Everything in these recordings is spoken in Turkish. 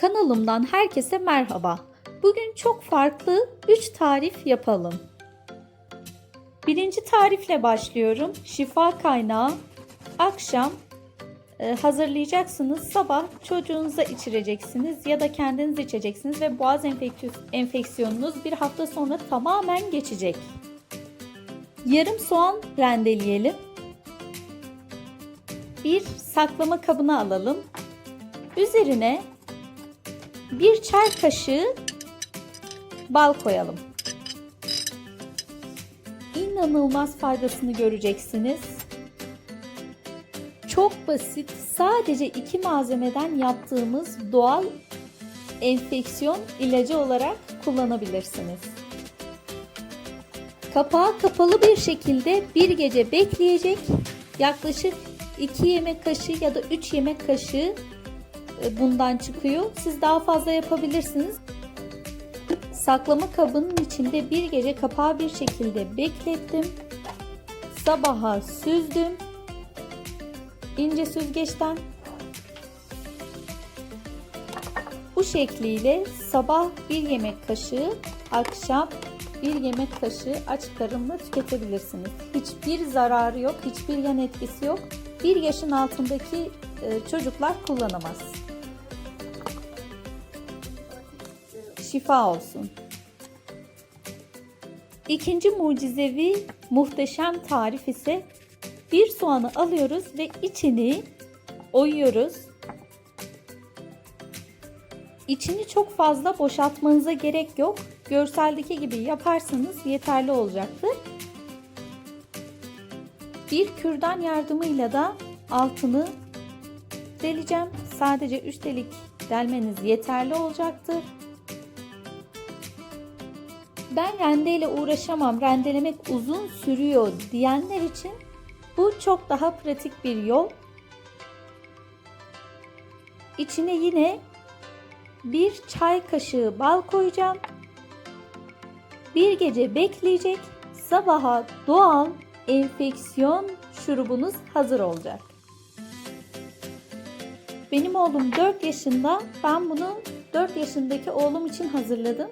Kanalımdan herkese merhaba. Bugün çok farklı 3 tarif yapalım. Birinci tarifle başlıyorum. Şifa kaynağı. Akşam e, hazırlayacaksınız. Sabah çocuğunuza içireceksiniz ya da kendiniz içeceksiniz ve boğaz enfeksiyonunuz, bir hafta sonra tamamen geçecek. Yarım soğan rendeleyelim. Bir saklama kabına alalım. Üzerine bir çay kaşığı bal koyalım. İnanılmaz faydasını göreceksiniz. Çok basit, sadece iki malzemeden yaptığımız doğal enfeksiyon ilacı olarak kullanabilirsiniz. Kapağı kapalı bir şekilde bir gece bekleyecek. Yaklaşık 2 yemek kaşığı ya da 3 yemek kaşığı bundan çıkıyor. Siz daha fazla yapabilirsiniz. Saklama kabının içinde bir gece kapağı bir şekilde beklettim. Sabaha süzdüm. İnce süzgeçten. Bu şekliyle sabah bir yemek kaşığı, akşam bir yemek kaşığı aç karınla tüketebilirsiniz. Hiçbir zararı yok, hiçbir yan etkisi yok. Bir yaşın altındaki e, çocuklar kullanamaz. Şifa olsun. İkinci mucizevi muhteşem tarif ise bir soğanı alıyoruz ve içini oyuyoruz. İçini çok fazla boşaltmanıza gerek yok. Görseldeki gibi yaparsanız yeterli olacaktır. Bir kürdan yardımıyla da altını deleceğim. Sadece 3 delik delmeniz yeterli olacaktır. Ben rendeyle uğraşamam, rendelemek uzun sürüyor diyenler için bu çok daha pratik bir yol. İçine yine bir çay kaşığı bal koyacağım. Bir gece bekleyecek. Sabaha doğal enfeksiyon şurubunuz hazır olacak. Benim oğlum 4 yaşında. Ben bunu 4 yaşındaki oğlum için hazırladım.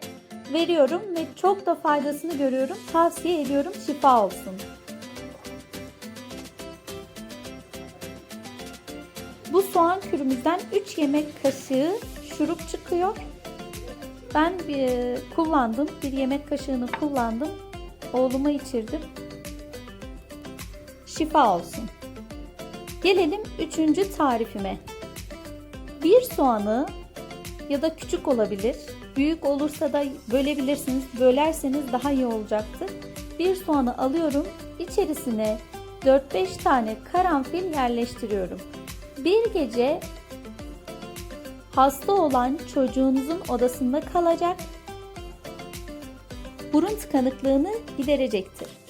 Veriyorum ve çok da faydasını görüyorum. Tavsiye ediyorum. Şifa olsun. Bu soğan kürümüzden 3 yemek kaşığı şurup çıkıyor. Ben bir kullandım. Bir yemek kaşığını kullandım. Oğluma içirdim. Şifa olsun. Gelelim üçüncü tarifime. Bir soğanı ya da küçük olabilir. Büyük olursa da bölebilirsiniz. Bölerseniz daha iyi olacaktır. Bir soğanı alıyorum. İçerisine 4-5 tane karanfil yerleştiriyorum. Bir gece hasta olan çocuğunuzun odasında kalacak. Burun tıkanıklığını giderecektir.